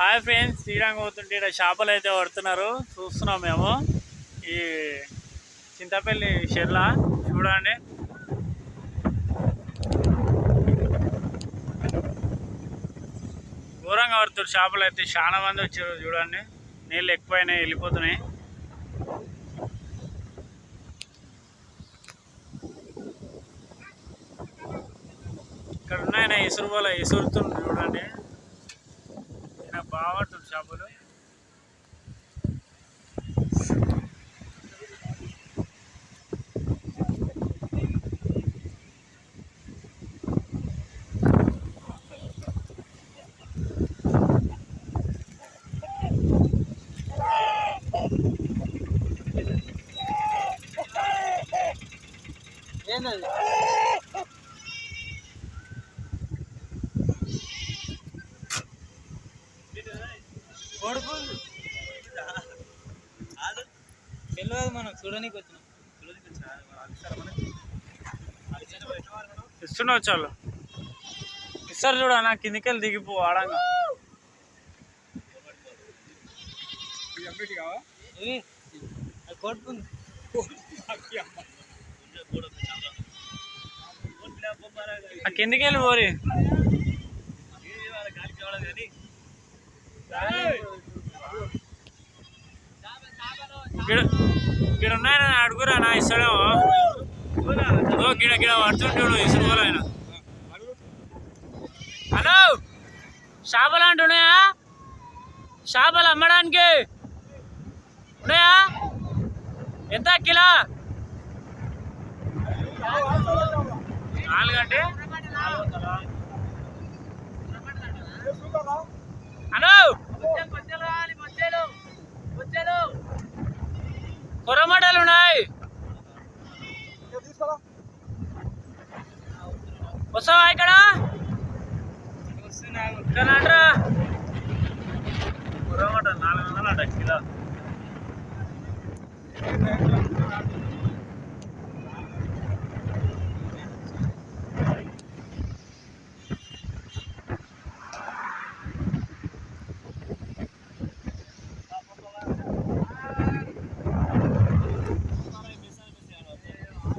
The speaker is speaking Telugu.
హాయ్ ఫ్రెండ్స్ శ్రీరంగం అవుతుంటే ఇక్కడ చేపలు అయితే పడుతున్నారు. చూస్తున్నాం మేము. ఈ చింతపల్లి షెర్లా చూడండి. ఘోరంగా పడుతున్నారు చేపలు అయితే. చాలా మంది వచ్చారు చూడండి. నీళ్ళు ఎక్కువైనాయి వెళ్ళిపోతున్నాయి. ఇక్కడ ఉన్నాయన ఇసురు వల్ల ఇసురుతుంది చూడండి. ఈయన బాగా పడుతుంది చేపలు ఏంటది కొడుకు. తెలియదు మనకు చూడనీకి వచ్చినాం. ఇస్తున్నారు చాలా ఇస్తారు చూడ నా కిందికి వెళ్ళి దిగిపో ఆడంగా. కొడుకుంది. ఆ కిందికి వెళ్ళి పోరి ఇక్కడ ఇక్కడ ఉన్నాయన? అడుగురా నా ఇస్తాడేమో. ఓ గిడ గిడ పడుతుంటాడు ఇసురు కూడా ఆయన. హలో? చేపలు అంటున్నాయా చేపలు అమ్మడానికి ఉన్నాయా? ఎంత కిలో? నాలుగంటే హలో? వస్తావా ఇక్కడ ఇక్కడ అంటరా కొరమట నాలుగు వందలు అంట కిలో